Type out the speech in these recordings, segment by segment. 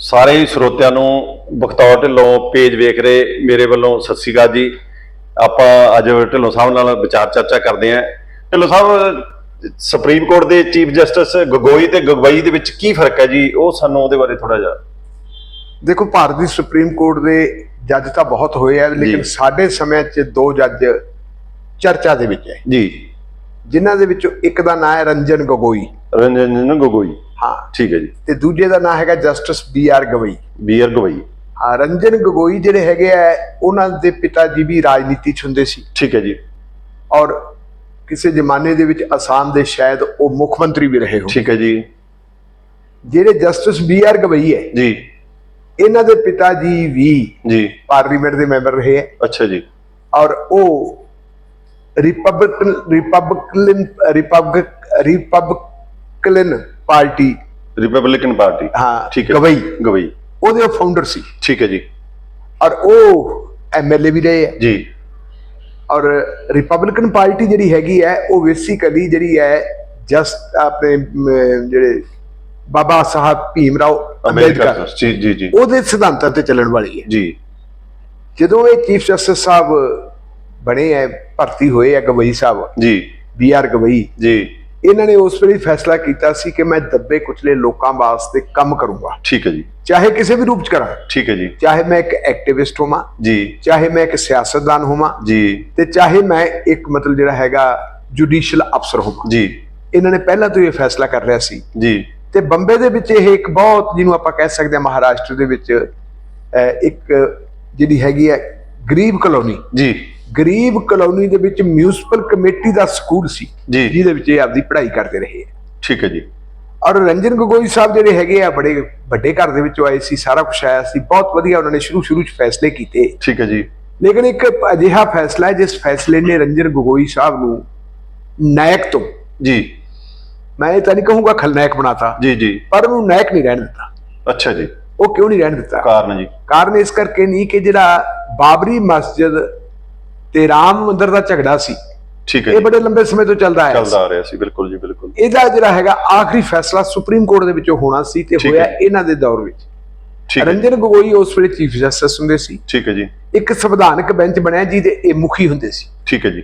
ਸਾਰੇ ਹੀ ਸਰੋਤਿਆਂ ਨੂੰ ਬਖਤੌਰ ਢਿੱਲੋਂ ਪੇਜ ਵੇਖ ਰਹੇ ਮੇਰੇ ਵੱਲੋਂ ਸਤਿ ਸ਼੍ਰੀ ਅਕਾਲ ਜੀ। ਆਪਾਂ ਅੱਜ ਢਿੱਲੋਂ ਸਾਹਿਬ ਨਾਲ ਵਿਚਾਰ ਚਰਚਾ ਕਰਦੇ ਆਂ ਢਿੱਲੋਂ ਸਾਹਿਬ ਸੁਪਰੀਮ ਕੋਰਟ ਦੇ ਚੀਫ ਜਸਟਿਸ ਗਗੋਈ ਤੇ ਗਗਵਈ ਦੇ ਵਿੱਚ ਕੀ ਫ਼ਰਕ ਹੈ ਜੀ? ਉਹ ਸਾਨੂੰ ਉਹਦੇ ਬਾਰੇ ਥੋੜਾ ਜਿਹਾ। ਦੇਖੋ ਭਾਰਤ ਦੀ ਸੁਪਰੀਮ ਕੋਰਟ ਦੇ ਜੱਜ ਤਾਂ ਬਹੁਤ ਹੋਏ ਆ ਲੇਕਿਨ। ਸਾਡੇ ਸਮੇਂ 'ਚ ਦੋ ਜੱਜ ਚਰਚਾ ਦੇ ਵਿੱਚ ਹੈ ਜੀ। ਜਿਨ੍ਹਾਂ ਦੇ ਵਿੱਚੋਂ ਇੱਕ ਦਾ ਨਾਮ ਹੈ ਰੰਜਨ ਗਗੋਈ। ਰੰਜਨ ਗਗੋਈ। ਹਾਂ। ਠੀਕ ਹੈ ਜੀ। ਤੇ ਦੂਜੇ ਦਾ ਨਾਮ ਹੈਗਾ justice B R Gavai. B R Gogoi ਹਾਂ ਰੰਜਨ ਗਗੋਈ ਜਿਹੜੇ ਹੈਗੇ ਆ ਉਹਨਾਂ ਦੇ ਪਿਤਾ ਜੀ ਵੀ ਰਾਜਨੀਤੀ 'ਚ ਹੁੰਦੇ ਸੀ। ਠੀਕ ਹੈ ਜੀ। ਔਰ ਕਿਸੇ ਜ਼ਮਾਨੇ ਦੇ ਵਿੱਚ ਅਸਾਮ ਦੇ ਸ਼ਾਇਦ ਉਹ ਮੁੱਖ ਮੰਤਰੀ ਵੀ ਰਹੇ ਹੋ ਠੀਕ ਹੈ ਜੀ। ਜਿਹੜੇ ਜਸਟਿਸ ਬੀ ਆਰ ਗਵਈ ਹੈ ਜੀ। ਇਹਨਾਂ ਦੇ ਪਿਤਾ ਜੀ ਵੀ ਜੀ। ਪਾਰਲੀਮੈਂਟ ਦੇ ਮੈਂਬਰ ਰਹੇ ਹੈ। ਅੱਛਾ ਜੀ। ਔਰ ਉਹ republican republican republic republican party republican party ਹਾਂ ਠੀਕ ਹੈ ਗਵਈ ਗਵਈ ਉਹਦੇ ਫਾਊਂਡਰ ਸੀ। ਠੀਕ ਹੈ ਜੀ ਔਰ ਉਹ ਐਮਐਲਏ ਵੀ ਰਹੇ ਜੀ ਔਰ ਰਿਪਬਲਿਕਨ ਪਾਰਟੀ ਜਿਹੜੀ ਹੈਗੀ ਹੈ ਉਹ ਬੇਸਿਕਲੀ ਜਿਹੜੀ ਹੈ ਜਸਟ ਆਪਣੇ ਜਿਹੜੇ ਬਾਬਾ ਸਾਹਿਬ ਭੀਮ ਰਾਓ ਅੰਬੇਦਕਰ ਜੀ ਜੀ ਜੀ। ਉਹਦੇ ਸਿਧਾਂਤਾਂ ਤੇ ਚੱਲਣ ਵਾਲੀ ਹੈ। ਜੀ। ਜਦੋਂ ਇਹ ਚੀਫ ਜਸਟਿਸ ਸਾਹਿਬ ਬਣੇ ਹੈ ਭਰਤੀ ਹੋਏ ਹੈ ਗਵਈ ਸਾਹਿਬ। ਜੀ। B R Gavai. ਜੀ। ਇਹਨਾਂ ਨੇ ਉਸ ਵੇਲੇ ਫੈਸਲਾ ਕੀਤਾ ਸੀ ਕਿ ਮੈਂ ਦੱਬੇ ਕੁਚਲੇ ਲੋਕਾਂ ਵਾਸਤੇ ਕੰਮ ਕਰੂੰਗਾ। ਠੀਕ ਹੈ ਜੀ। ਚਾਹੇ ਕਿਸੇ ਵੀ ਰੂਪ ਚ ਕਰਾਂ। ਠੀਕ ਹੈ ਜੀ। ਚਾਹੇ ਮੈਂ ਇੱਕ ਐਕਟਿਵਿਸਟ ਹੋਵਾਂ। ਜੀ। ਚਾਹੇ ਮੈਂ ਇੱਕ ਸਿਆਸਤਦਾਨ ਹੋਵਾਂ। ਜੀ। ਤੇ ਚਾਹੇ ਮੈਂ ਇੱਕ ਮਤਲਬ ਜਿਹੜਾ ਹੈਗਾ ਜੁਡੀਸ਼ੀਅਲ ਅਫਸਰ ਹੋਵਾਂ। ਜੀ। ਇਹਨਾਂ ਨੇ ਪਹਿਲਾਂ ਤੋਂ ਇਹ ਫੈਸਲਾ ਕਰ ਲਿਆ ਸੀ। ਜੀ। ਤੇ ਬੰਬੇ ਦੇ ਵਿੱਚ ਇਹ ਇੱਕ ਬਹੁਤ ਜਿਹਨੂੰ ਆਪਾਂ ਕਹਿ ਸਕਦੇ ਹਾਂ ਮਹਾਰਾਸ਼ਟਰ ਦੇ ਵਿੱਚ ਇੱਕ ਜਿਹੜੀ ਹੈਗੀ ਹੈ ਗਰੀਬ ਕਲੋਨੀ। ਜੀ। ਗਰੀਬ ਕਲੋਨੀ ਦੇ ਵਿੱਚ ਮਿਊਨਿਸਪਲ ਕਮੇਟੀ ਦਾ ਸਕੂਲ ਸੀ ਜੀ। ਜਿਹਦੇ ਵਿੱਚ ਇਹ ਆਪਦੀ ਪੜ੍ਹਾਈ ਕਰਦੇ ਰਹੇ ਠੀਕ ਹੈ ਜੀ। ਔਰ ਰੰਜਨ ਗਗੋਈ ਸਾਹਿਬ ਜਿਹੜੇ ਹੈਗੇ ਆ ਬੜੇ ਵੱਡੇ ਘਰ ਦੇ ਵਿੱਚੋਂ ਆਏ ਸੀ ਸਾਰਾ ਕੁਝ ਆਇਆ ਸੀ ਬਹੁਤ ਵਧੀਆ ਉਹਨਾਂ ਨੇ ਸ਼ੁਰੂ ਸ਼ੁਰੂ ਚ ਫੈਸਲੇ ਕੀਤੇ। ਠੀਕ ਹੈ ਜੀ। ਲੇਕਿਨ ਇੱਕ ਅਜਿਹਾ ਫੈਸਲਾ ਹੈ ਜਿਸ ਫੈਸਲੇ ਨੇ ਰੰਜਨ ਗਗੋਈ ਸਾਹਿਬ ਨੂੰ ਨਾਇਕ ਤੋਂ ਜੀ। ਮੈਂ ਇਹ ਤਾਂ ਨਹੀਂ ਕਹੂੰਗਾ ਖਲਨਾਇਕ ਬਣਾਤਾ ਜੀ ਜੀ। ਪਰ ਉਹਨੂੰ ਨਾਇਕ ਨਹੀਂ ਰਹਿਣ ਦਿੱਤਾ। ਅੱਛਾ ਜੀ। ਉਹ ਕਿਉਂ ਨਹੀਂ ਰਹਿਣ ਦਿੱਤਾ? ਕਾਰਨ ਜੀ। ਕਾਰਨ ਇਸ ਕਰਕੇ ਨਹੀਂ ਕਿ ਜਿਹੜਾ ਬਾਬਰੀ ਮਸਜਿਦ ਤੇ ਰਾਮ ਮੰਦਿਰ ਦਾ ਝਗੜਾ ਸੀ। ਠੀਕ ਹੈ ਇਹ ਬੜੇ ਲੰਬੇ ਸਮੇਂ ਤੋਂ ਚੱਲਦਾ ਆਇਆ ਚੱਲਦਾ ਆ ਰਿਹਾ ਸੀ ਬਿਲਕੁਲ ਜੀ ਬਿਲਕੁਲ। ਇਹਦਾ ਜਿਹੜਾ ਹੈਗਾ ਆਖਰੀ ਫੈਸਲਾ ਸੁਪਰੀਮ ਕੋਰਟ ਦੇ ਵਿੱਚੋਂ ਹੋਣਾ ਸੀ ਤੇ ਹੋਇਆ। ਇਹਨਾਂ ਦੇ ਦੌਰ ਵਿੱਚ। ਠੀਕ ਰੰਜਨ ਗਗੋਈ ਉਸ ਵੇਲੇ ਚੀਫ ਜਸਟਿਸ ਹੁੰਦੇ ਸੀ। ਠੀਕ ਹੈ ਜੀ। ਇੱਕ ਸੰਵਿਧਾਨਕ ਬੈਂਚ ਬਣਿਆ ਜਿਹਦੇ ਇਹ ਮੁਖੀ ਹੁੰਦੇ ਸੀ। ਠੀਕ ਹੈ ਜੀ।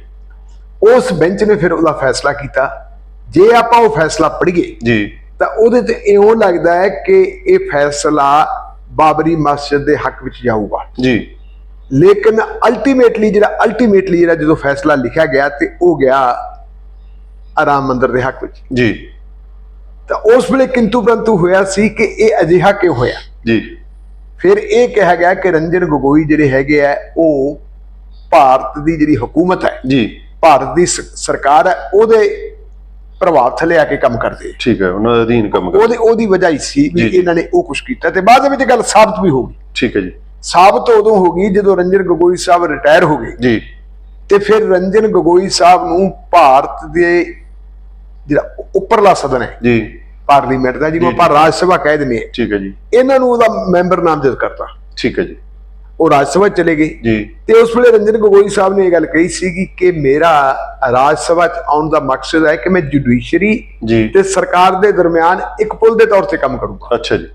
ਉਸ ਬੈਂਚ ਨੇ ਫਿਰ ਉਹਦਾ ਫੈਸਲਾ ਕੀਤਾ। ਜੇ ਆਪਾਂ ਉਹ ਫੈਸਲਾ ਪੜ੍ਹੀਏ ਜੀ। ਤਾਂ ਉਹਦੇ ਤੇ ਇਉਂ ਲੱਗਦਾ ਹੈ ਕਿ ਇਹ ਫੈਸਲਾ ਬਾਬਰੀ ਮਸਜਿਦ ਦੇ ਹੱਕ ਵਿੱਚ ਜਾਊਗਾ। ਜੀ। ਲੇਕਿਨ ਅਲਟੀਮੇਟਲੀ ਜਿਹੜਾ ਅਲਟੀਮੇਟਲੀ ਜਿਹੜਾ ਜਦੋਂ ਫੈਸਲਾ ਲਿਖਿਆ ਗਿਆ ਤੇ ਉਹ ਗਿਆ ਆਰਾਮ ਮੰਦਰ ਦੇ ਹੱਕ ਵਿੱਚ। ਜੀ। ਤਾਂ ਉਸ ਵੇਲੇ ਕਿੰਤੂ ਪ੍ਰੰਤੂ ਹੋਇਆ ਸੀ ਕਿ ਇਹ ਅਜਿਹਾ ਕਿਉਂ ਹੋਇਆ? ਜੀ। ਫਿਰ ਇਹ ਕਿਹਾ ਗਿਆ ਕਿ ਰੰਜਨ ਗਗੋਈ ਜਿਹੜੇ ਹੈਗੇ ਆ ਉਹ ਭਾਰਤ ਦੀ ਜਿਹੜੀ ਹਕੂਮਤ ਹੈ ਜੀ। ਭਾਰਤ ਦੀ ਸਰਕਾਰ ਹੈ ਉਹਦੇ ਪ੍ਰਭਾਵ ਥੱਲੇ ਆ ਕੇ ਕੰਮ ਕਰਦੇ। ਠੀਕ ਹੈ ਉਹਨਾਂ ਦੇ ਅਧੀਨ ਕੰਮ ਕਰ ਉਹਦੀ ਉਹਦੀ ਵਜ੍ਹਾ ਹੀ ਸੀ ਵੀ। ਇਹਨਾਂ ਨੇ ਉਹ ਕੁਝ ਕੀਤਾ ਤੇ ਬਾਅਦ ਵਿੱਚ ਗੱਲ ਸਾਬਤ ਵੀ ਹੋ ਗਈ। ਠੀਕ ਹੈ ਜੀ। ਸਾਬਤ ਉਦੋਂ ਹੋ ਗਈ ਜਦੋਂ ਰੰਜਨ ਗਗੋਈ ਸਾਹਿਬ ਰਿਟਾਇਰ ਹੋ ਗਏ। ਜੀ। ਤੇ ਫਿਰ ਰੰਜਨ ਗਗੋਈ ਸਾਹਿਬ ਨੂੰ ਭਾਰਤ ਦੇ ਜਿਹੜਾ ਉੱਪਰਲਾ ਸਦਨ ਹੈ। ਜੀ। ਪਾਰਲੀਮੈਂਟ ਦਾ ਜਿਹਨੂੰ ਆਪਾਂ ਰਾਜ ਸਭਾ ਕਹਿ ਦਿੰਦੇ ਹਾਂ। ਠੀਕ ਹੈ ਜੀ। ਇਹਨਾਂ ਨੂੰ ਉਹਦਾ ਮੈਂਬਰ ਨਾਮਜ਼ਦ ਕਰਤਾ। ਠੀਕ ਹੈ ਜੀ। ਉਹ ਰਾਜ ਸਭਾ ਚਲੇ ਗਏ। ਜੀ। ਤੇ ਉਸ ਵੇਲੇ ਰੰਜਨ ਗਗੋਈ ਸਾਹਿਬ ਨੇ ਇਹ ਗੱਲ ਕਹੀ ਸੀਗੀ ਕਿ ਮੇਰਾ ਰਾਜ ਸਭਾ 'ਚ ਆਉਣ ਦਾ ਮਕਸਦ ਹੈ ਕਿ ਮੈਂ ਜੁਡੀਸ਼ਰੀ ਤੇ ਸਰਕਾਰ ਦੇ ਦਰਮਿਆਨ ਇੱਕ ਪੁਲ ਦੇ ਤੌਰ ਤੇ ਕੰਮ ਕਰੂੰਗਾ। ਅੱਛਾ ਜੀ।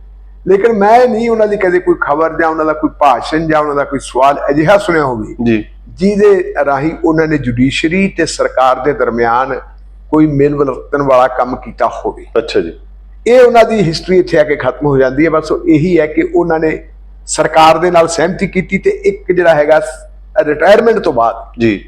ਲੇਕਿਨ ਮੈਂ ਨਹੀਂ ਉਹਨਾਂ ਦੀ ਕਦੇ ਕੋਈ ਖਬਰ ਜਾਂ ਉਹਨਾਂ ਦਾ ਕੋਈ ਭਾਸ਼ਣ ਜਾਂ ਉਹਨਾਂ ਦਾ ਕੋਈ ਸਵਾਲ ਅਜਿਹਾ ਸੁਣਿਆ ਹੋਵੇ ਜੀ। ਜਿਹਦੇ ਰਾਹੀਂ ਉਹਨਾਂ ਨੇ ਜੁਡੀਸ਼ਰੀ ਤੇ ਸਰਕਾਰ ਦੇ ਦਰਮਿਆਨ ਕੋਈ ਮੇਲ ਵਰਤਨ ਵਾਲਾ ਕੰਮ ਕੀਤਾ ਹੋਵੇ। ਅੱਛਾ ਜੀ। ਇਹ ਉਹਨਾਂ ਦੀ ਹਿਸਟਰੀ ਇੱਥੇ ਆ ਕੇ ਖਤਮ ਹੋ ਜਾਂਦੀ ਹੈ। ਬਸ ਇਹੀ ਹੈ ਕਿ ਉਹਨਾਂ ਨੇ ਸਰਕਾਰ ਦੇ ਨਾਲ ਸਹਿਮਤੀ ਕੀਤੀ ਤੇ ਇੱਕ ਜਿਹੜਾ ਹੈਗਾ ਰਿਟਾਇਰਮੈਂਟ ਤੋਂ ਬਾਅਦ ਜੀ।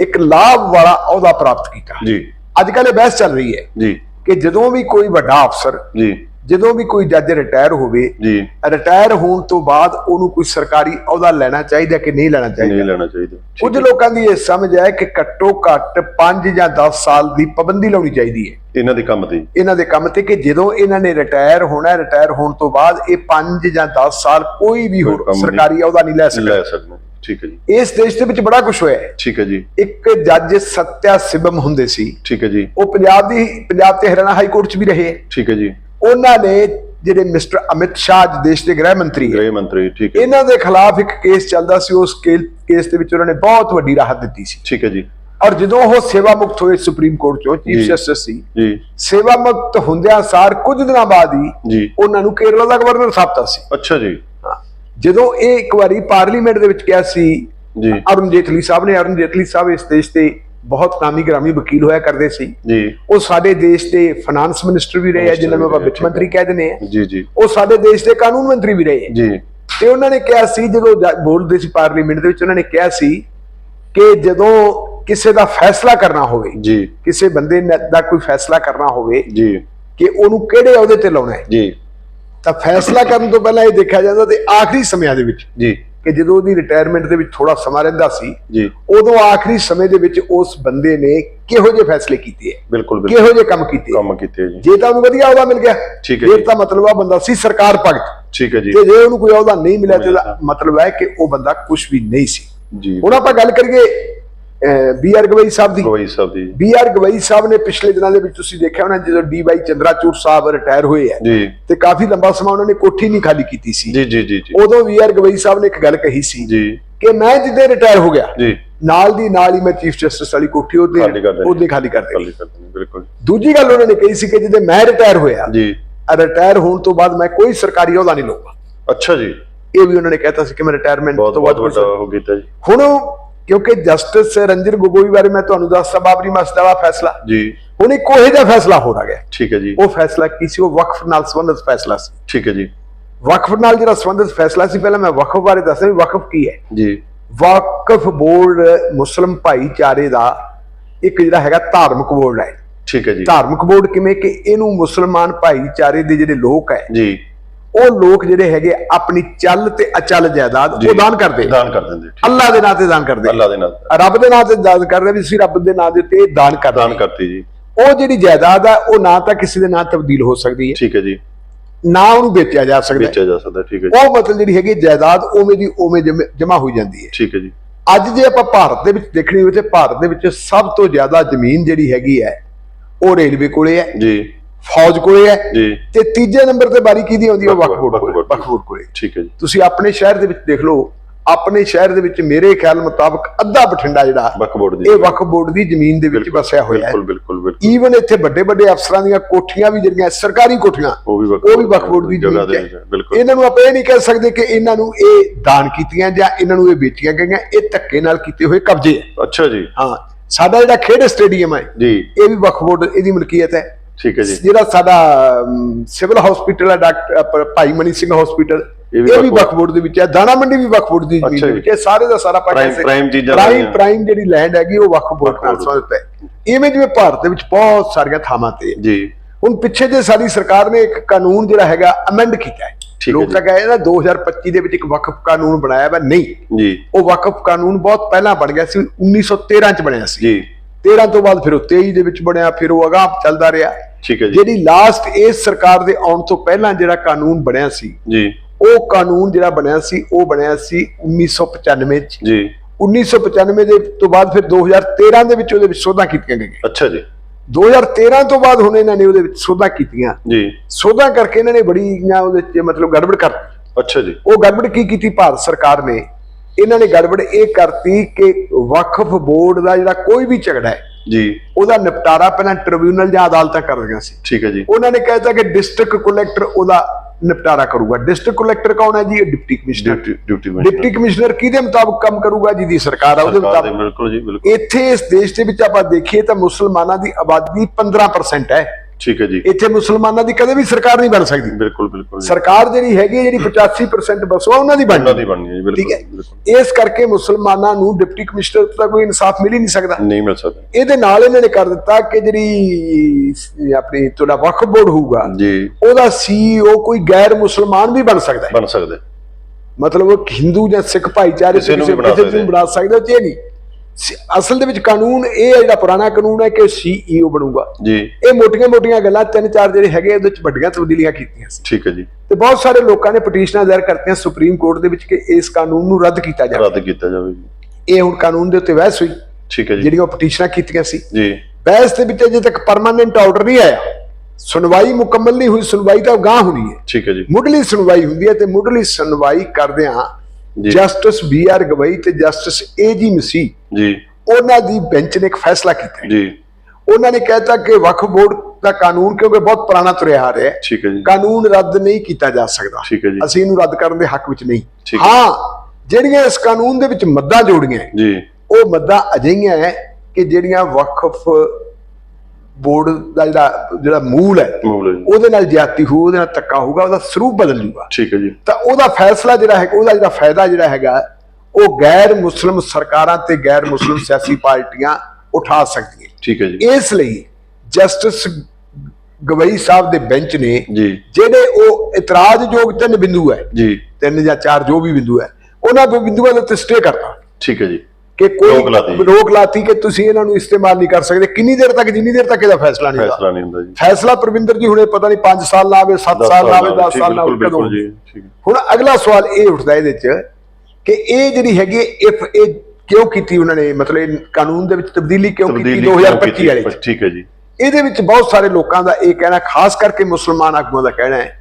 ਇੱਕ ਲਾਭ ਵਾਲਾ ਅਹੁਦਾ ਪ੍ਰਾਪਤ ਕੀਤਾ। ਜੀ। ਅੱਜ ਕੱਲ੍ਹ ਇਹ ਬਹਿਸ ਚੱਲ ਰਹੀ ਹੈ ਜੀ। ਕਿ ਜਦੋਂ ਵੀ ਕੋਈ ਵੱਡਾ ਅਫਸਰ ਜੀ। ਜਦੋਂ ਵੀ ਕੋਈ ਜੱਜ ਰਿਟਾਇਰ ਹੋਵੇ ਜੀ। ਰਿਟਾਇਰ ਹੋਣ ਤੋਂ ਬਾਅਦ ਉਹਨੂੰ ਕੋਈ ਸਰਕਾਰੀ ਅਹੁਦਾ ਲੈਣਾ ਚਾਹੀਦਾ ਕਿ ਨਹੀਂ ਲੈਣਾ ਚਾਹੀਦਾ? ਨਹੀਂ ਲੈਣਾ ਚਾਹੀਦਾ। ਕੁਝ। ਲੋਕਾਂ ਦੀ ਇਹ ਸਮਝ ਹੈ ਕਿ ਘੱਟੋ ਘੱਟ 5 ਜਾਂ 10 ਸਾਲ ਦੀ ਪਾਬੰਦੀ ਲਾਉਣੀ ਚਾਹੀਦੀ ਹੈ। ਇਹਨਾਂ ਦੇ ਕੰਮ ਤੇ। ਇਹਨਾਂ ਦੇ ਕੰਮ ਤੇ ਕਿ ਜਦੋਂ ਇਹਨਾਂ ਨੇ ਰਿਟਾਇਰ ਹੋਣਾ ਰਿਟਾਇਰ ਹੋਣ ਤੋਂ ਬਾਅਦ ਇਹ 5 ਜਾਂ 10 ਸਾਲ ਕੋਈ ਵੀ ਹੋਰ। ਸਰਕਾਰੀ ਅਹੁਦਾ ਨਹੀਂ ਲੈ ਸਕਦਾ। ਲੈ ਸਕਦੇ। ਠੀਕ ਹੈ ਜੀ। ਇਸ ਦੇਸ਼ ਦੇ ਵਿੱਚ ਬੜਾ ਕੁਝ ਹੋਇਆ ਹੈ। ਠੀਕ ਹੈ ਜੀ। ਇੱਕ ਜੱਜ ਸਤਿਆ ਸਿਬਮ ਹੁੰਦੇ ਸੀ। ਠੀਕ ਹੈ ਜੀ। ਉਹ ਪੰਜਾਬ ਦੀ ਪੰਜਾਬ ਤੇ ਹਰਿਆਣਾ ਹਾਈ ਕੋਰਟ 'ਚ ਵੀ ਰਹੇ ਠੀਕ ਹੈ ਜੀ। ਉਹਨਾਂ ਨੇ ਜਿਹੜੇ ਮਿਸਟਰ ਅਮਿਤ ਸ਼ਾਹ ਦੇਸ਼ ਦੇ ਗ੍ਰਹਿ ਮੰਤਰੀ ਗ੍ਰਹਿ ਮੰਤਰੀ ਠੀਕ ਹੈ ਇਹਨਾਂ ਦੇ ਖਿਲਾਫ ਇੱਕ ਕੇਸ ਚੱਲਦਾ ਸੀ ਉਸ ਕੇਸ ਦੇ ਵਿੱਚ ਉਹਨਾਂ ਨੇ ਬਹੁਤ ਵੱਡੀ ਰਾਹਤ ਦਿੱਤੀ ਸੀ। ਠੀਕ ਹੈ ਜੀ। ਔਰ ਜਦੋਂ ਉਹ ਸੇਵਾ ਮੁਕਤ ਹੋਏ ਸੁਪਰੀਮ ਕੋਰਟ ਚੋਂ ਚੀਫ। ਜਸਟਿਸ ਸੀ ਜੀ। ਸੇਵਾ ਮੁਕਤ ਹੁੰਦਿਆਂ ਸਾਰ ਕੁਝ ਦਿਨਾਂ ਬਾਅਦ ਹੀ ਉਹਨਾਂ ਨੂੰ ਕੇਰਲਾ ਦਾ ਗਵਰਨਰ ਸਾਬਤਾ ਸੀ। ਅੱਛਾ ਜੀ। ਜਦੋਂ ਇਹ ਇੱਕ ਵਾਰੀ ਪਾਰਲੀਮੈਂਟ ਦੇ ਵਿੱਚ ਕਿਹਾ ਸੀ ਜੀ। ਅਰੁਣ ਜੇਤਲੀ ਸਾਹਿਬ ਨੇ ਅਰੁਣ ਜੇਤਲੀ ਸਾਹਿਬ ਇਸ ਦੇਸ਼ ਦੇ ਬਹੁਤ ਨਾਮੀ ਗ੍ਰਾਮੀ ਵਕੀਲ ਹੋਇਆ ਕਰਦੇ ਸੀ। ਜੀ। ਉਹ ਸਾਡੇ ਦੇਸ਼ ਦੇ ਫਾਈਨਾਂਸ ਮਿਨਿਸਟਰ ਵੀ ਰਹੇ ਆ ਜਿਨ੍ਹਾਂ ਨੂੰ ਆਪਾਂ ਵਿੱਤ ਮੰਤਰੀ ਕਹਿ ਦਿੰਦੇ ਆ। ਜੀ ਜੀ। ਉਹ ਸਾਡੇ ਦੇਸ਼ ਦੇ ਕਾਨੂੰਨ ਮੰਤਰੀ ਵੀ ਰਹੇ ਆ। ਜੀ। ਤੇ ਉਹਨਾਂ ਨੇ ਕਿਹਾ ਸੀ ਜਦੋਂ ਬੋਲਦੇ ਸੀ ਪਾਰਲੀਮੈਂਟ ਦੇ ਵਿੱਚ ਉਹਨਾਂ ਨੇ ਕਿਹਾ ਸੀ ਕਿ ਜਦੋਂ ਕਿਸੇ ਦਾ ਫੈਸਲਾ ਕਰਨਾ ਹੋਵੇ ਜੀ। ਕਿਸੇ ਬੰਦੇ ਦਾ ਕੋਈ ਫੈਸਲਾ ਕਰਨਾ ਹੋਵੇ ਜੀ। ਕਿ ਉਹਨੂੰ ਕਿਹੜੇ ਅਹੁਦੇ ਤੇ ਲਾਉਣਾ ਹੈ। ਜੀ। ਤਾਂ ਫੈਸਲਾ ਕਰਨ ਤੋਂ ਪਹਿਲਾਂ ਇਹ ਦੇਖਿਆ ਜਾਂਦਾ ਤੇ ਆਖਰੀ ਸਮਿਆਂ ਦੇ ਵਿੱਚ ਜੀ। ਕਿ ਜਦੋਂ ਉਹਦੀ ਰਿਟਾਇਰਮੈਂਟ ਦੇ ਵਿੱਚ ਥੋੜਾ ਸਮਾਂ ਰਹਿੰਦਾ ਸੀ ਜੀ। ਉਦੋਂ ਆਖਰੀ ਸਮੇਂ ਦੇ ਵਿੱਚ ਉਸ ਬੰਦੇ ਨੇ ਕਿਹੋ ਜਿਹੇ ਫੈਸਲੇ ਕੀਤੇ ਹੈ ਬਿਲਕੁਲ ਬਿਲਕੁਲ। ਕਿਹੋ ਜਿਹੇ ਕੰਮ ਕੀਤੇ। ਕੰਮ ਕੀਤੇ ਜੀ। ਜੇ ਤਾਂ ਉਹਨੂੰ ਵਧੀਆ ਅਹੁਦਾ ਮਿਲ ਗਿਆ। ਠੀਕ ਹੈ ਜੀ। ਤਾਂ ਮਤਲਬ ਆ ਬੰਦਾ ਸੀ ਸਰਕਾਰ ਭਗਤ। ਠੀਕ ਹੈ ਜੀ। ਤੇ ਜੇ ਉਹਨੂੰ ਕੋਈ ਅਹੁਦਾ ਨਹੀਂ ਮਿਲਿਆ ਤੇ ਉਹਦਾ ਮਤਲਬ ਹੈ ਕਿ ਉਹ ਬੰਦਾ ਕੁਝ ਵੀ ਨਹੀਂ ਸੀ। ਜੀ। ਹੁਣ ਆਪਾਂ ਗੱਲ ਕਰੀਏ ਬੀ ਆਰ ਗਵਈ ਸਾਹਿਬ ਦੀ। ਗਵਾਈ ਸਾਹਿਬ ਦੀ। ਬੀ ਆਰ ਗਵਈ ਸਾਹਿਬ ਨੇ ਪਿਛਲੇ ਦਿਨਾਂ ਦੇ ਵਿੱਚ ਤੁਸੀਂ ਦੇਖਿਆ ਹੋਣਾ ਜਦੋਂ ਡੀ ਵਾਈ ਚੰਦਰਾਚੂੜ ਸਾਹਿਬ ਰਿਟਾਇਰ ਹੋਏ ਆ ਜੀ। ਤੇ ਕਾਫੀ ਲੰਬਾ ਸਮਾਂ ਉਹਨਾਂ ਨੇ ਕੋਠੀ ਨਹੀਂ ਖਾਲੀ ਕੀਤੀ ਸੀ। ਜੀ ਜੀ ਜੀ ਉਦੋਂ ਵੀ ਆਰ ਗਵਈ ਸਾਹਿਬ ਨੇ ਇੱਕ ਗੱਲ ਕਹੀ ਸੀ ਜੀ। ਕਿ ਮੈਂ ਜਿੱਦੇ ਰਿਟਾਇਰ ਹੋ ਗਿਆ ਜੀ। ਨਾਲ ਦੀ ਨਾਲ ਹੀ ਮੈਂ ਚੀਫ ਜਸਟਿਸ ਵਾਲੀ ਕੋਠੀ ਉਹਦੇ। ਉਹਦੇ ਖਾਲੀ ਕਰ ਨੇ ਬਿਲਕੁਲ। ਦੂਜੀ ਗੱਲ ਉਹਨਾਂ ਨੇ ਕਹੀ ਸੀ ਕਿ ਜਦੋਂ ਮੈਂ ਰਿਟਾਇਰ ਹੋਇਆ ਜੀ। ਰਿਟਾਇਰ ਹੋਣ ਤੋਂ ਬਾਅਦ ਮੈਂ ਕੋਈ ਸਰਕਾਰੀ ਅਹੁਦਾ ਨਹੀਂ ਲਊਗਾ। ਅੱਛਾ ਜੀ। ਇਹ ਵੀ ਉਹਨਾਂ ਨੇ ਕਹਿਤਾ ਸੀ ਕਿ ਮੈਂ ਰਿਟਾਇਰਮੈਂਟ ਤੋਂ ਬਾਅਦ ਵੱਡਾ ਹੋ ਕੀਤਾ ਜੀ। ਹੁਣ ਕਿਉਂਕਿ ਜਸਟਿਸ ਰੰਜਨ ਗੋਗੋਈ ਬਾਰੇ ਮੈਂ ਤੁਹਾਨੂੰ ਦੱਸਦਾ ਬਾਬਰੀ ਮਸਜਿਦ ਦਾ ਫੈਸਲਾ। ਜੀ। ਹੁਣ ਇੱਕ ਉਹੋ ਜਿਹਾ ਫੈਸਲਾ ਹੋ ਗਿਆ ਠੀਕ ਹੈ ਜੀ। ਉਹ ਫੈਸਲਾ ਕੀ ਸੀ? ਉਹ ਵਕਫ ਨਾਲ ਸੰਬੰਧਿਤ ਫੈਸਲਾ ਸੀ। ਠੀਕ ਹੈ ਜੀ। ਵਕਫ ਨਾਲ ਜਿਹੜਾ ਸੰਬੰਧਿਤ ਫੈਸਲਾ ਸੀ ਪਹਿਲਾਂ ਮੈਂ ਵਕਫ ਬਾਰੇ ਦੱਸਾਂ ਵੀ ਵਕਫ ਕੀ ਹੈ। ਜੀ। ਵਕਫ ਬੋਰਡ ਮੁਸਲਮ ਭਾਈਚਾਰੇ ਦਾ ਇੱਕ ਜਿਹੜਾ ਹੈਗਾ ਧਾਰਮਿਕ ਬੋਰਡ ਹੈ। ਠੀਕ ਹੈ ਜੀ। ਧਾਰਮਿਕ ਬੋਰਡ ਕਿਵੇਂ ਕਿ ਇਹਨੂੰ ਮੁਸਲਮਾਨ ਭਾਈਚਾਰੇ ਦੇ ਜਿਹੜੇ ਲੋਕ ਹੈ ਜੀ। ਉਹ ਲੋਕ ਜਿਹੜੇ ਹੈਗੇ ਆਪਣੀ ਚੱਲ ਤੇ ਅਚਲ ਜਾਇਦਾਦ। ਉਹ ਦਾਨ ਕਰਦੇ ਦਾਨ ਕਰ ਦਿੰਦੇ। ਅੱਲਾ ਦੇ ਨਾਂ ਤੇ ਦਾਨ ਕਰਦੇ ਅੱਲਾ ਦੇ ਨਾਲ ਰੱਬ ਦੇ ਨਾਂ ਤੇ ਦਾਨ ਕਰਦੇ ਵੀ ਅਸੀਂ ਰੱਬ ਦੇ ਨਾਂ ਦੇ ਇਹ ਦਾਨ ਕਰਦੇ ਦਾਨ ਕਰਤੀ ਜੀ। ਉਹ ਜਿਹੜੀ ਜਾਇਦਾਦ ਆ ਉਹ ਨਾ ਤਾਂ ਕਿਸੇ ਦੇ ਨਾਂ ਤਬਦੀਲ ਹੋ ਸਕਦੀ ਹੈ। ਠੀਕ ਹੈ ਜੀ। ਨਾ ਉਹਨੂੰ ਵੇਚਿਆ ਜਾ ਸਕਦਾ ਹੈ। ਵੇਚਿਆ ਜਾ ਸਕਦਾ ਠੀਕ ਹੈ ਜੀ। ਉਹ ਮਤਲਬ ਜਿਹੜੀ ਹੈਗੀ ਜਾਇਦਾਦ ਉਵੇਂ ਦੀ ਉਵੇਂ ਜਮਾ ਹੋਈ ਜਾਂਦੀ ਹੈ। ਠੀਕ ਹੈ ਜੀ। ਅੱਜ ਜੇ ਆਪਾਂ ਭਾਰਤ ਦੇ ਵਿੱਚ ਦੇਖਣੀ ਹੋਵੇ ਤੇ ਭਾਰਤ ਦੇ ਵਿੱਚ ਸਭ ਤੋਂ ਜ਼ਿਆਦਾ ਜ਼ਮੀਨ ਜਿਹੜੀ ਹੈਗੀ ਹੈ ਉਹ ਰੇਲਵੇ ਕੋਲੇ ਹੈ। ਜੀ। ਫੌਜ ਕੋਲੇ ਹੈ ਜੀ। ਤੇ ਤੀਜੇ ਨੰਬਰ ਤੇ ਬਾਰੀ ਕਿਹਦੀ ਆਉਂਦੀ ਹੈ? ਵਕਫ ਕੋਲੇ। ਵਕਫ ਕੋਲੇ। ਠੀਕ ਹੈ ਜੀ। ਤੁਸੀਂ ਆਪਣੇ ਸ਼ਹਿਰ ਦੇ ਵਿੱਚ ਦੇਖ ਲਓ ਆਪਣੇ ਸ਼ਹਿਰ ਦੇ ਵਿੱਚ ਮੇਰੇ ਖਿਆਲ ਮੁਤਾਬਕ ਅੱਧਾ ਬਠਿੰਡਾ ਜਿਹੜਾ ਇਹ ਵਕਫ ਬੋਰਡ ਦੀ ਜ਼ਮੀਨ ਦੇ ਵਿੱਚ ਵਸਿਆ ਹੋਇਆ ਹੈ। ਬਿਲਕੁਲ ਬਿਲਕੁਲ ਬਿਲਕੁਲ। ਈਵਨ ਇੱਥੇ ਵੱਡੇ ਵੱਡੇ ਅਫਸਰਾਂ ਦੀਆਂ ਕੋਠੀਆਂ ਵੀ ਜਿਹੜੀਆਂ ਸਰਕਾਰੀ ਕੋਠੀਆਂ ਉਹ ਵੀ ਵਕਫ ਬੋਰਡ ਦੀ ਜ਼ਮੀਨ ਹੈ। ਇਹਨਾਂ ਨੂੰ ਆਪਾਂ ਇਹ ਨਹੀਂ ਕਹਿ ਸਕਦੇ ਕਿ ਇਹਨਾਂ ਨੂੰ ਇਹ ਦਾਨ ਕੀਤੀਆਂ ਜਾਂ ਇਹਨਾਂ ਨੂੰ ਇਹ ਵੇਚੀਆਂ ਗਈਆਂ ਇਹ ਧੱਕੇ ਨਾਲ ਕੀਤੇ ਹੋਏ ਕਬਜ਼ੇ ਹੈ। ਅੱਛਾ ਜੀ। ਹਾਂ ਸਾਡਾ ਜਿਹੜਾ ਖੇਡ ਸਟੇਡੀਅਮ ਹੈ ਜੀ। ਇਹ ਵੀ ਵਕਫ ਬੋਰਡ ਇਹਦੀ ਮਲਕੀਅਤ ਹੈ। ਠੀਕ ਹੈ ਜੀ ਜਿਹੜਾ ਸਾਡਾ ਸਿਵਲ ਹਸਪੀਟਲ ਹੈ ਡਾਕਟਰ ਭਾਈ ਮਨੀ ਸਿੰਘ ਹਸਪੀਟਲ ਇਹ ਵੀ ਬੋਰਡ ਦੇ ਵਿੱਚ ਹੈ ਦਾਣਾ ਮੰਡੀ ਵੀ ਬੋਰਡ ਦੀ ਜ਼ਮੀਨ ਦੇ ਜੀ। ਵਿੱਚ ਹੈ ਸਾਰੇ ਦਾ ਸਾਰਾ Prime- prime ਚੀਜ਼ਾਂ ਪ੍ਰਾਈਮ। ਪ੍ਰਾਈਮ ਜਿਹੜੀ ਲੈਂਡ ਹੈਗੀ ਉਹ ਵਕਫ ਨਾਲ। ਸੰਬੰਧਿਤ ਹੈ ਇਵੇਂ ਜਿਵੇਂ ਭਾਰਤ ਦੇ ਵਿੱਚ ਬਹੁਤ ਸਾਰੀਆਂ ਥਾਵਾਂ ਤੇ। ਜੀ ਹੁਣ ਪਿੱਛੇ ਜੇ ਸਾਡੀ ਸਰਕਾਰ ਨੇ ਇੱਕ ਕਾਨੂੰਨ ਜਿਹੜਾ ਹੈਗਾ ਅਮੈਂਡ ਕੀਤਾ ਹੈ ਲੋਕ। ਤਾਂ ਕਹਿੰਦੇ ਨਾ 2025 ਦੇ ਵਿੱਚ ਇੱਕ ਵਕਫ ਕਾਨੂੰਨ ਬਣਾਇਆ ਵਾ ਨਹੀਂ ਜੀ ਉਹ ਵਕਫ ਕਾਨੂੰਨ ਬਹੁਤ ਪਹਿਲਾਂ ਬਣ ਗਿਆ ਸੀ 1913 ਚ ਬਣਿਆ ਸੀ ਜੀ 13 ਤੋਂ ਬਾਅਦ ਫਿਰ ਉਹ 23 ਦੇ ਵਿੱਚ ਬਣਿਆ ਫਿਰ ਉਹ ਅਗਾਂਹ ਚੱਲਦਾ ਰਿਹਾ। ਠੀਕ ਹੈ ਜੀ। ਜਿਹੜੀ ਲਾਸਟ ਇਸ ਸਰਕਾਰ ਦੇ ਆਉਣ ਤੋਂ ਪਹਿਲਾਂ ਜਿਹੜਾ ਕਾਨੂੰਨ ਬਣਿਆ ਸੀ ਜੀ। ਉਹ ਕਾਨੂੰਨ ਜਿਹੜਾ ਬਣਿਆ ਸੀ ਉਹ ਬਣਿਆ ਸੀ 1995 ਚ। ਜੀ। 1995 ਦੇ ਤੋਂ ਬਾਅਦ ਫਿਰ 2013 ਦੇ ਵਿੱਚ ਉਹਦੇ ਵਿੱਚ ਸੋਧਾਂ ਕੀਤੀਆਂ ਗਈਆਂ। ਅੱਛਾ ਜੀ। 2013 ਤੋਂ ਬਾਅਦ ਹੁਣ ਇਹਨਾਂ ਨੇ ਉਹਦੇ ਵਿੱਚ ਸੋਧਾਂ ਕੀਤੀਆਂ। ਜੀ। ਸੋਧਾਂ ਕਰਕੇ ਇਹਨਾਂ ਨੇ ਬੜੀਆਂ ਉਹਦੇ ਚ ਮਤਲਬ ਗੜਬੜ ਕਰ ਅੱਛਾ ਜੀ। ਉਹ ਗੜਬੜ ਕੀ ਕੀਤੀ? ਭਾਰਤ ਸਰਕਾਰ ਨੇ ਇਹਨਾਂ ਨੇ ਗੜਬੜ ਇਹ ਕਰਤੀ ਕਿ ਵਕਫ ਬੋਰਡ ਦਾ ਜਿਹੜਾ ਕੋਈ ਵੀ ਝਗੜਾ ਹੈ ਜੀ। ਉਹਦਾ ਨਿਪਟਾਰਾ ਪਹਿਲਾਂ ਟ੍ਰਿਬਿਊਨਲ ਜਾਂ ਅਦਾਲਤਾਂ ਕਰਦੀਆਂ ਸੀ। ਠੀਕ ਹੈ ਜੀ। ਉਹਨਾਂ ਨੇ ਕਹਿਤਾ ਕਿ ਡਿਸਟ੍ਰਿਕਟ ਕਲੈਕਟਰ ਉਹਦਾ ਨਿਪਟਾਰਾ ਕਰੂਗਾ। ਡਿਸਟ੍ਰਿਕਟ ਕਲੈਕਟਰ ਕੌਣ ਹੈ ਜੀ? Deputy commissioner. Deputy commissioner. ਕਿਹਦੇ ਮੁਤਾਬਕ ਕੰਮ ਕਰੂਗਾ ਜਿਹਦੀ ਸਰਕਾਰ ਆ ਉਹਦੇ ਦੇ ਮੁਤਾਬਕ। ਬਿਲਕੁਲ ਜੀ ਬਿਲਕੁਲ। ਇੱਥੇ ਇਸ ਦੇਸ਼ ਦੇ ਵਿੱਚ ਆਪਾਂ ਦੇਖੀਏ ਤਾਂ ਮੁਸਲਮਾਨਾਂ ਦੀ ਆਬਾਦੀ 15% ਹੈ। ਠੀਕ ਹੈ ਜੀ। ਇੱਥੇ ਮੁਸਲਮਾਨਾਂ ਦੀ ਕਦੇ ਵੀ ਸਰਕਾਰ ਨਹੀਂ ਬਣ ਸਕਦੀ। ਬਿਲਕੁਲ ਬਿਲਕੁਲ ਜੀ। ਸਰਕਾਰ ਜਿਹੜੀ ਹੈਗੀ ਜਿਹੜੀ 85% ਬਸੋ ਉਹਨਾਂ ਦੀ ਉਹਨਾਂ ਬਣਨੀ ਦੀ ਬਣਨੀ ਹੈ ਜੀ, ਠੀਕ ਹੈ। ਬਿਲਕੁਲ ਬਿਲਕੁਲ। ਇਸ ਕਰਕੇ ਮੁਸਲਮਾਨਾਂ ਨੂੰ ਡਿਪਟੀ ਕਮਿਸ਼ਨਰ ਤੋਂ ਤਾਂ ਕੋਈ ਇਨਸਾਫ ਮਿਲ ਹੀ ਨਹੀਂ ਸਕਦਾ। ਨਹੀਂ ਮਿਲ ਸਕਦਾ। ਇਹਦੇ ਨਾਲ ਇਹਨਾਂ ਨੇ ਕਰ ਦਿੱਤਾ ਕਿ ਜਿਹੜੀ ਆਪਣੀ ਤੁਹਾਡਾ ਵਕਫ ਬੋਰਡ ਹੋਊਗਾ ਜੀ। ਉਹਦਾ ਸੀਈਓ ਕੋਈ ਗੈਰ ਮੁਸਲਮਾਨ ਵੀ ਬਣ ਸਕਦਾ ਹੈ। ਬਣ ਸਕਦਾ ਮਤਲਬ ਉਹ ਹਿੰਦੂ ਜਾਂ ਸਿੱਖ ਭਾਈਚਾਰੇ ਕਿਸੇ ਤੋਂ ਨੂੰ ਬਣਾ ਸਕਦੇ ਇਹ ਨਹੀਂ। ਅਸਲ ਦੇ ਵਿੱਚ ਕਾਨੂੰਨ ਇਹ ਹੈ ਜਿਹੜਾ ਪੁਰਾਣਾ ਕਾਨੂੰਨ ਹੈ ਕਿ ਸੀਈਓ ਬਣੂਗਾ। ਜੀ। ਇਹ ਮੋਟੀਆਂ-ਮੋਟੀਆਂ ਗੱਲਾਂ ਤਿੰਨ ਚਾਰ ਜਿਹੜੇ ਹੈਗੇ ਉਹਦੇ ਵਿੱਚ ਵੱਡੀਆਂ ਤਬਦੀਲੀਆਂ ਕੀਤੀਆਂ ਸੀ। ਠੀਕ ਹੈ ਜੀ। ਤੇ ਬਹੁਤ ਸਾਰੇ ਲੋਕਾਂ ਨੇ ਪਟੀਸ਼ਨਾਂ ਦਾਇਰ ਕਰਤੀਆਂ ਸੁਪਰੀਮ ਕੋਰਟ ਦੇ ਵਿੱਚ ਕਿ ਇਸ ਕਾਨੂੰਨ ਨੂੰ ਰੱਦ ਕੀਤਾ ਜਾਵੇ। ਰੱਦ ਕੀਤਾ ਜਾਵੇ ਜੀ। ਇਹ ਹੁਣ ਕਾਨੂੰਨ ਦੇ ਉੱਤੇ ਬਹਿਸ ਹੋਈ। ਠੀਕ ਹੈ ਜੀ। ਜਿਹੜੀਆਂ ਪਟੀਸ਼ਨਾਂ ਕੀਤੀਆਂ ਸੀ। ਜੀ। ਬਹਿਸ ਦੇ ਵਿੱਚ ਅਜੇ ਤੱਕ ਪਰਮਾਨੈਂਟ ਆਰਡਰ ਨਹੀਂ ਆਇਆ। ਸੁਣਵਾਈ ਮੁਕੰਮਲ ਨਹੀਂ ਹੋਈ ਸੁਣਵਾਈ ਤਾਂ ਗਾਂ ਹੋਣੀ ਹੈ। ਠੀਕ ਹੈ ਜੀ। ਮੁੱਢਲੀ ਸੁਣਵਾਈ ਹੁੰਦੀ ਹੈ ਤੇ ਮੁੱਢਲੀ ਸੁਣਵਾਈ ਕਰਦਿਆਂ ਜੀ ਜਸਟਿਸ ਬੀ ਆਰ ਗਵਈ ਤੇ ਜਸਟਿਸ ਏ ਜੀ ਮਸੀ ਜੀ। ਉਹਨਾਂ ਦੀ ਬੈਂਚ ਨੇ ਇੱਕ ਫੈਸਲਾ ਕੀਤਾ। ਜੀ। ਉਹਨਾਂ ਨੇ ਕਹਿਤਾ ਕਿ ਵਕਫ ਬੋਰਡ ਦਾ ਕਾਨੂੰਨ ਕਿਉਂਕਿ ਬਹੁਤ ਪੁਰਾਣਾ ਤੁਰਿਆ ਆ ਰਿਹਾ ਹੈ ਠੀਕ ਹੈ ਜੀ। ਕਾਨੂੰਨ ਰੱਦ ਨਹੀਂ ਕੀਤਾ ਜਾ ਸਕਦਾ। ਠੀਕ ਹੈ ਜੀ। ਅਸੀਂ ਇਹਨੂੰ ਰੱਦ ਕਰਨ ਦੇ ਹੱਕ ਵਿੱਚ ਨਹੀਂ। ਹੈ। ਜਿਹੜੀਆਂ ਇਸ ਕਾਨੂੰਨ ਦੇ ਵਿੱਚ ਮੱਦਾਂ ਜੋੜੀਆਂ ਜੀ। ਉਹ ਮੱਦਾਂ ਅਜਿਹੀਆਂ ਹੈ ਕਿ ਜਿਹੜੀਆਂ ਵਕਫ ਬੋਰਡ ਦਾ ਜਿਹੜਾ ਜਿਹੜਾ ਮੂਲ ਹੈ ਮੂਲ ਜੀ। ਉਹਦੇ ਨਾਲ ਜ਼ਿਆਦਤੀ ਹੋਊ ਉਹਦੇ ਨਾਲ ਧੱਕਾ ਹੋਊਗਾ ਉਹਦਾ ਸਰੂਪ ਬਦਲ ਜੂਗਾ। ਠੀਕ ਹੈ ਜੀ। ਤਾਂ ਉਹਦਾ ਫੈਸਲਾ ਜਿਹੜਾ ਹੈ ਉਹਦਾ ਜਿਹੜਾ ਫਾਇਦਾ ਜਿਹੜਾ ਹੈਗਾ ਉਹ ਗੈਰ ਮੁਸਲਮ ਸਰਕਾਰਾਂ ਤੇ ਗੈਰ ਮੁਸਲਮ ਸਿਆਸੀ ਪਾਰਟੀਆਂ ਉਠਾ ਸਕਦੀਆਂ। ਠੀਕ ਹੈ ਜੀ। ਇਸ ਲਈ ਜਸਟਿਸ ਗਵਈ ਸਾਹਿਬ ਦੇ ਬੈਂਚ ਨੇ ਜੀ। ਜਿਹੜੇ ਉਹ ਇਤਰਾਜ਼ਯੋਗ ਤਿੰਨ ਬਿੰਦੂ ਹੈ ਜੀ। ਤਿੰਨ ਜਾਂ ਚਾਰ ਜੋ ਵੀ ਬਿੰਦੂ ਹੈ ਉਹਨਾਂ ਬਿੰਦੂਆਂ ਦੇ ਉੱਤੇ ਸਟੇ ਕਰਤਾ। ਠੀਕ ਹੈ ਜੀ। ਕਿ ਕੋਈ ਰੋਕ ਲਾਤੀ। ਰੋਕ ਲਾਤੀ ਕਿ ਤੁਸੀਂ ਇਹਨਾਂ ਨੂੰ ਇਸਤੇਮਾਲ ਨਹੀਂ ਕਰ ਸਕਦੇ। ਕਿੰਨੀ ਦੇਰ ਤੱਕ ਜਿੰਨੀ ਦੇਰ ਤੱਕ ਇਹਦਾ ਫੈਸਲਾ ਨਹੀਂ ਹੁੰਦਾ? ਫੈਸਲਾ ਨਹੀਂ ਹੁੰਦਾ ਜੀ। ਫੈਸਲਾ ਪ੍ਰਵਿੰਦਰ ਜੀ ਹੁਣੇ ਪਤਾ ਨਹੀਂ 5 ਸਾਲ ਨਾ ਆਵੇ 7 ਦਸ ਸਾਲ ਨਾ ਆਵੇ ਨਾਲ, 10 ਠੀਕ, ਸਾਲ ਨਾ ਬਿਲਕੁਲ ਆਵੇ ਕਦੋਂ? ਬਿਲਕੁਲ ਜੀ ਠੀਕ। ਹੈ। ਹੁਣ ਅਗਲਾ ਸਵਾਲ ਇਹ ਉੱਠਦਾ ਇਹਦੇ ਚ ਕਿ ਇਹ ਜਿਹੜੀ ਹੈਗੀ ਇਫ ਇਹ ਕਿਉਂ ਕੀਤੀ ਉਹਨਾਂ ਨੇ? ਮਤਲਬ ਇਹ ਕਾਨੂੰਨ ਦੇ ਵਿੱਚ ਤਬਦੀਲੀ ਕਿਉਂ ਕੀਤੀ ਤਬਦੀਲੀ 2025 ਵਾਲੇ ਚ? ਠੀਕ ਹੈ ਜੀ। ਇਹਦੇ ਵਿੱਚ ਬਹੁਤ ਸਾਰੇ ਲੋਕਾਂ ਦਾ ਇਹ ਕਹਿਣਾ ਖਾਸ ਕਰਕੇ ਮੁਸਲਮਾਨ ਆਗੂਆਂ ਦਾ ਕਹਿਣਾ ਹੈ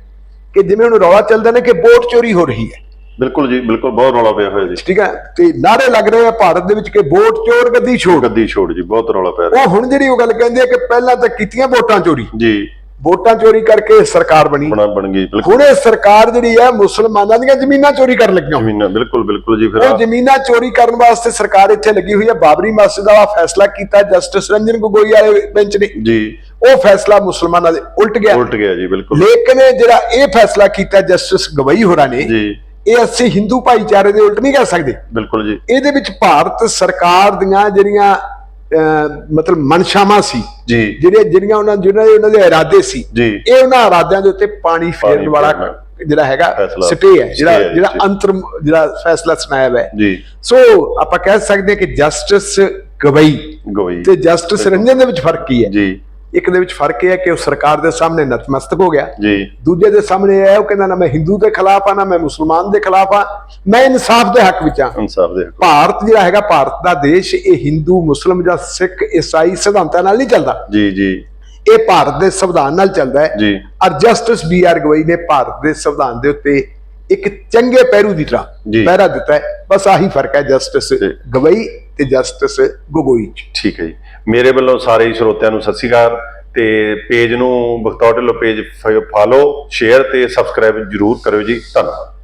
ਕਿ ਜਿਵੇਂ ਹੁਣ ਰੌਲਾ ਚੱਲਦਾ ਨੇ ਕਿ ਵੋਟ ਚੋਰੀ ਹੋ ਰਹੀ ਹੈ। ਬਿਲਕੁਲ ਜੀ ਬਿਲਕੁਲ ਬਹੁਤ ਰੌਲਾ ਪਿਆ ਹੋਇਆ ਜੀ। ਠੀਕ ਹੈ ਤੇ ਨਾਰੇ ਲੱਗ ਰਹੇ ਆ ਭਾਰਤ ਦੇ ਵਿੱਚ ਕਿ ਵੋਟ ਚੋਰ ਗੱਦੀ ਛੋੜ। ਗੱਦੀ ਛੋੜ ਜੀ ਬਹੁਤ ਰੌਲਾ ਪੈ ਰਿਹਾ। ਉਹ ਹੁਣ ਜਿਹੜੀ ਉਹ ਗੱਲ ਕਹਿੰਦੇ ਆ ਕਿ ਪਹਿਲਾਂ ਤਾਂ ਕੀਤੀਆਂ ਵੋਟਾਂ ਚੋਰੀ। ਜੀ। ਵੋਟਾਂ ਚੋਰੀ ਕਰਕੇ ਸਰਕਾਰ ਬਣੀ। ਬਣਾ ਬਣ ਗਈ ਬਿਲਕੁਲ। ਹੁਣ ਇਹ ਸਰਕਾਰ ਜਿਹੜੀ ਹੈ ਮੁਸਲਮਾਨਾਂ ਦੀਆਂ ਜ਼ਮੀਨਾਂ ਚੋਰੀ ਕਰਨ ਲੱਗੀਆਂ। ਜ਼ਮੀਨਾਂ ਬਿਲਕੁਲ ਬਿਲਕੁਲ ਜੀ ਫਿਰ ਉਹ ਜ਼ਮੀਨਾਂ ਚੋਰੀ ਕਰਨ ਵਾਸਤੇ ਸਰਕਾਰ ਇੱਥੇ ਲੱਗੀ ਹੋਈ ਹੈ। ਬਾਬਰੀ ਮਸਜਿਦ ਦਾ ਫੈਸਲਾ ਕੀਤਾ ਜਸਟਿਸ ਰੰਜਨ ਗੋਗੋਈ ਵਾਲੇ ਬੈਂਚ ਨੇ। ਜੀ। ਉਹ ਫੈਸਲਾ ਮੁਸਲਮਾਨਾਂ ਦੇ ਉਲਟ ਗਿਆ। ਉਲਟ ਗਿਆ ਜੀ ਬਿਲਕੁਲ। ਲੇਕਿਨ ਜਿਹੜਾ ਇਹ ਫੈਸਲਾ ਕੀਤਾ ਜਸਟਿਸ ਗਵਈ ਹੋਰਾਂ ਨੇ ਜੀ। ਇਹ ਅਸੀਂ ਹਿੰਦੂ ਭਾਈਚਾਰੇ ਦੇ ਉਲਟ ਨਹੀਂ ਕਹਿ ਸਕਦੇ। ਬਿਲਕੁਲ ਜੀ। ਇਹਦੇ ਵਿੱਚ ਭਾਰਤ ਸਰਕਾਰ ਦੀਆਂ ਜਿਹੜੀਆਂ ਮਤਲਬ ਮਨਸ਼ਾਵਾਂ ਸੀ ਜੀ। ਜਿਹੜੇ ਜਿਹੜੀਆਂ ਉਹਨਾਂ ਜਿਹੜੇ ਉਹਨਾਂ ਦੇ ਇਰਾਦੇ ਸੀ ਇਹ ਉਹਨਾਂ ਇਰਾਦਿਆਂ ਦੇ ਉੱਤੇ ਪਾਣੀ ਫੇਰਨ ਵਾਲਾ। ਜਿਹੜਾ ਹੈਗਾ। ਸਟੇ ਹੈ ਜਿਹੜਾ ਜਿਹੜਾ। ਅੰਤਰ ਜਿਹੜਾ ਫੈਸਲਾ ਸੁਣਾਇਆ ਹੋਇਆ ਹੈ। ਜੀ। ਸੋ ਆਪਾਂ ਕਹਿ ਸਕਦੇ ਹਾਂ ਕਿ ਜਸਟਿਸ ਗਵਈ ਤੇ ਜਸਟਿਸ ਰੰਜਨ ਦੇ ਵਿੱਚ ਫ਼ਰਕ ਕੀ ਹੈ? ਜੀ। ਇੱਕ ਦੇ ਵਿੱਚ ਫ਼ਰਕ ਇਹ ਹੈ ਕਿ ਉਹ ਸਰਕਾਰ ਦੇ ਸਾਹਮਣੇ ਨਤਮਸਤਕ ਹੋ ਗਿਆ। ਜੀ। ਦੂਜੇ ਦੇ ਸਾਹਮਣੇ ਇਹ ਹੈ ਉਹ ਕਹਿੰਦਾ ਨਾ ਮੈਂ ਹਿੰਦੂ ਦੇ ਖਿਲਾਫ ਆ ਨਾ ਮੈਂ ਮੁਸਲਮਾਨ ਦੇ ਖਿਲਾਫ ਆ ਮੈਂ ਇਨਸਾਫ ਦੇ ਹੱਕ ਵਿੱਚ ਆ। ਇਨਸਾਫ ਦੇ ਭਾਰਤ ਜਿਹੜਾ ਹੈਗਾ ਭਾਰਤ ਦਾ ਦੇਸ਼ ਇਹ ਹਿੰਦੂ ਮੁਸਲਮ ਜਾਂ ਸਿੱਖ ਈਸਾਈ ਸਿਧਾਂਤਾਂ ਨਾਲ ਨਹੀਂ ਚੱਲਦਾ। ਜੀ ਜੀ। ਇਹ ਭਾਰਤ ਦੇ ਸੰਵਿਧਾਨ ਨਾਲ ਚੱਲਦਾ ਹੈ। ਜੀ। ਔਰ ਜਸਟਿਸ ਬੀ ਆਰ ਗਵਈ ਨੇ ਭਾਰਤ ਦੇ ਸੰਵਿਧਾਨ ਦੇ ਉੱਤੇ ਇੱਕ ਚੰਗੇ ਪਹਿਰੂ ਦੀ ਤਰ੍ਹਾਂ। ਪਹਿਰਾ ਦਿੱਤਾ ਹੈ। ਬਸ ਆਹੀ ਫ਼ਰਕ ਹੈ ਜਸਟਿਸ। ਗਵਈ ਤੇ ਜਸਟਿਸ ਗੋਗੋਈ ਠੀਕ ਹੈ ਜੀ। ਮੇਰੇ ਵੱਲੋਂ ਸਾਰੇ ਹੀ ਸਰੋਤਿਆਂ ਨੂੰ ਸਤਿ ਸ਼੍ਰੀ ਅਕਾਲ ਤੇ ਪੇਜ ਨੂੰ Bakhtaur Dhillon page follow, share ਤੇ ਸਬਸਕ੍ਰਾਈਬ ਜਰੂਰ ਕਰਿਓ ਜੀ, ਧੰਨਵਾਦ।